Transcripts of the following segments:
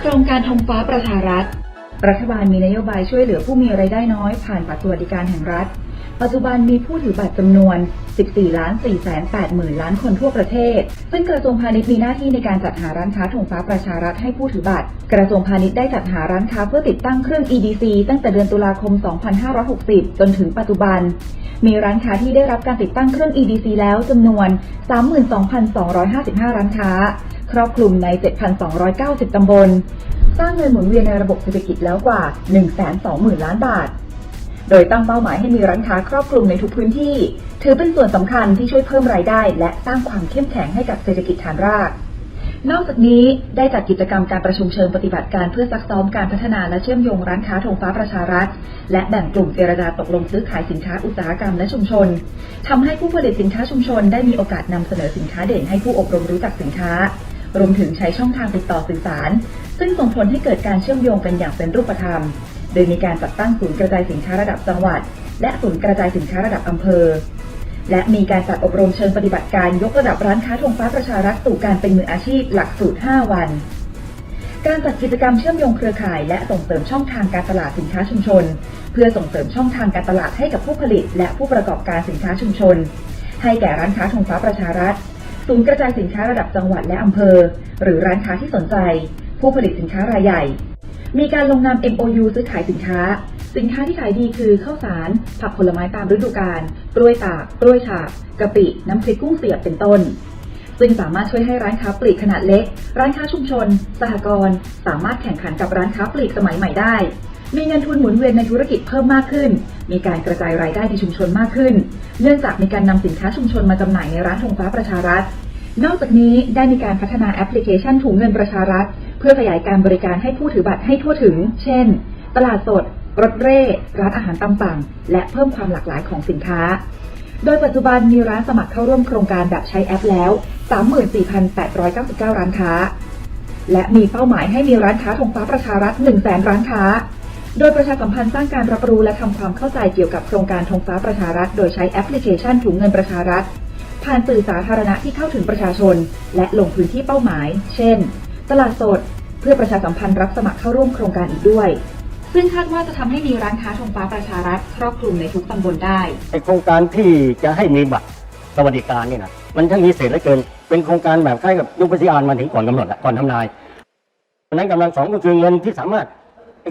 โครงการทงฟ้าประชารัฐ รัฐบาลมีนโยบายช่วยเหลือผู้มีรายได้น้อยผ่านบัตรสวัสดิการแห่งรัฐ ปัจจุบันมีผู้ถือบัตรจำนวน 14ล้าน4แสน8หมื่นล้านคนทั่วประเทศ ซึ่งกระทรวงพาณิชย์มีหน้าที่ในการจัดหาร้านค้าธงฟ้าประชารัฐให้ผู้ถือบัตร กระทรวงพาณิชย์ได้จัดหาร้านค้าเพื่อติดตั้งเครื่อง EDC ตั้งแต่เดือนตุลาคม 2560 จนถึงปัจจุบัน มีร้านค้าที่ได้รับการติดตั้งเครื่อง EDC แล้วจำนวน 32,255 ร้านค้า ครอบคลุมใน 7,290 ตำบล สร้างเงินหมุนเวียนในระบบเศรษฐกิจแล้วกว่า 120,000 ล้านบาท โดยตั้งเป้าหมายให้มีร้านค้าครอบคลุมในทุกพื้นที่ ถือเป็นส่วนสำคัญที่ช่วยเพิ่มรายได้ และสร้างความเข้มแข็งให้กับเศรษฐกิจฐานราก นอกจากนี้ได้จัดกิจกรรมการประชุมเชิงปฏิบัติการเพื่อซักซ้อมการพัฒนาและเชื่อมโยงร้านค้าธงฟ้าประชารัฐ และแบ่งกลุ่มเจรจาตกลงซื้อขายสินค้าอุตสาหกรรมและชุมชนทำให้ผู้ผลิตสินค้าชุมชน ได้มีโอกาสนำเสนอสินค้าเด่นให้ผู้อบรมรู้จักสินค้ารวมถึงใช้ช่องทางติดต่อสื่อสาร ซึ่งส่งผลให้เกิดการเชื่อมโยงกันอย่างเป็นรูปธรรม โดยมีการจัดตั้งศูนย์กระจายสินค้าระดับจังหวัด และศูนย์กระจายสินค้าระดับอำเภอ และมีการจัดอบรมเชิงปฏิบัติการยกระดับร้านค้าธงฟ้าประชารัฐสู่การเป็นมืออาชีพหลักสูตร 5 วัน การจัดกิจกรรมเชื่อมโยงเครือข่าย และส่งเสริมช่องทางการตลาดสินค้าชุมชน เพื่อส่งเสริมช่องทางการตลาดให้กับผู้ผลิต และผู้ประกอบการสินค้าชุมชน ให้แก่ร้านค้าธงฟ้าประชารัฐศูนย์กระจายสินค้าระดับจังหวัดและอำเภอ หรือร้านค้าที่สนใจ ผู้ผลิตสินค้ารายใหญ่ มีการลงนาม MOU ซื้อขายสินค้า สินค้าที่ขายดีคือข้าวสาร ผักผลไม้ตามฤดูกาลกล้วยตากกล้วยฉาบกะปิ น้ำพริกกุ้งเสียบเป็นต้น ซึ่งสามารถช่วยให้ร้านค้าปลีกขนาดเล็ก ร้านค้าชุมชน สหกรณ์สามารถแข่งขันกับร้านค้าปลีกสมัยใหม่ได้ มีเงินทุนหมุนเวียนในธุรกิจเพิ่มมากขึ้น มีการกระจายรายได้ในชุมชนมากขึ้น เนื่องจากมีการนำสินค้าชุมชนมาจำหน่ายในร้านธงฟ้าประชารัฐนอกจากนี้ได้มีการพัฒนาแอปพลิเคชันถุงเงินประชารัฐ เพื่อขยายการบริการให้ผู้ถือบัตรให้ทั่วถึง เช่น ตลาดสด รถเร่ ร้านอาหารตามสั่ง และเพิ่มความหลากหลายของสินค้า โดยปัจจุบันมีร้านสมัครเข้าร่วมโครงการแบบใช้แอปแล้ว 34,899 ร้านค้า และมีเป้าหมายให้มีร้านค้าธงฟ้าประชารัฐ 1 0 0 0 0แสนร้านค้า โดยประชาสัมพันธ์สร้างการรับรู้และทำความเข้าใจเกี่ยวกับโครงการธงฟ้าประชารัฐ โดยใช้แอปพลิเคชันถุงเงินประชารัฐผ่านสื่อสาธารณะที่เข้าถึงประชาชน และลงพื้นที่เป้าหมาย เช่น ตลาดสด เพื่อประชาสัมพันธ์รับสมัครเข้าร่วมโครงการอีกด้วย ซึ่งคาดว่าจะทำให้มีร้านค้าธงฟ้าประชารัฐครอบคลุมในทุกตำบลได้ไอโครงการที่จะให้มีบัตรสวัสดิการนี่นะมันช่างมีเศษเหลือเกิน เป็นโครงการแบบคล้ายกับยุคปฏิอานมาถึงก่อนกำหนดอะก่อนทำนายเพราะนั้นกำลังสองก็คือเงินที่สามารถ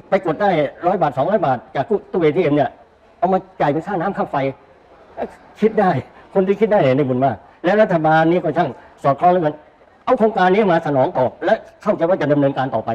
ไปกดได้ร้อยบาทสองร้อยบาท จากตู้เอทีเอ็มเนี่ยเอามาจ่ายเป็นค่าน้ำค่าไฟ คิดได้ คนที่คิดได้ในบุญมาก และรัฐบาลนี้ก็ช่างสอดคล้องแล้วกัน เอาโครงการนี้มาสนองตอบและเข้าใจว่าจะดำเนินการต่อไป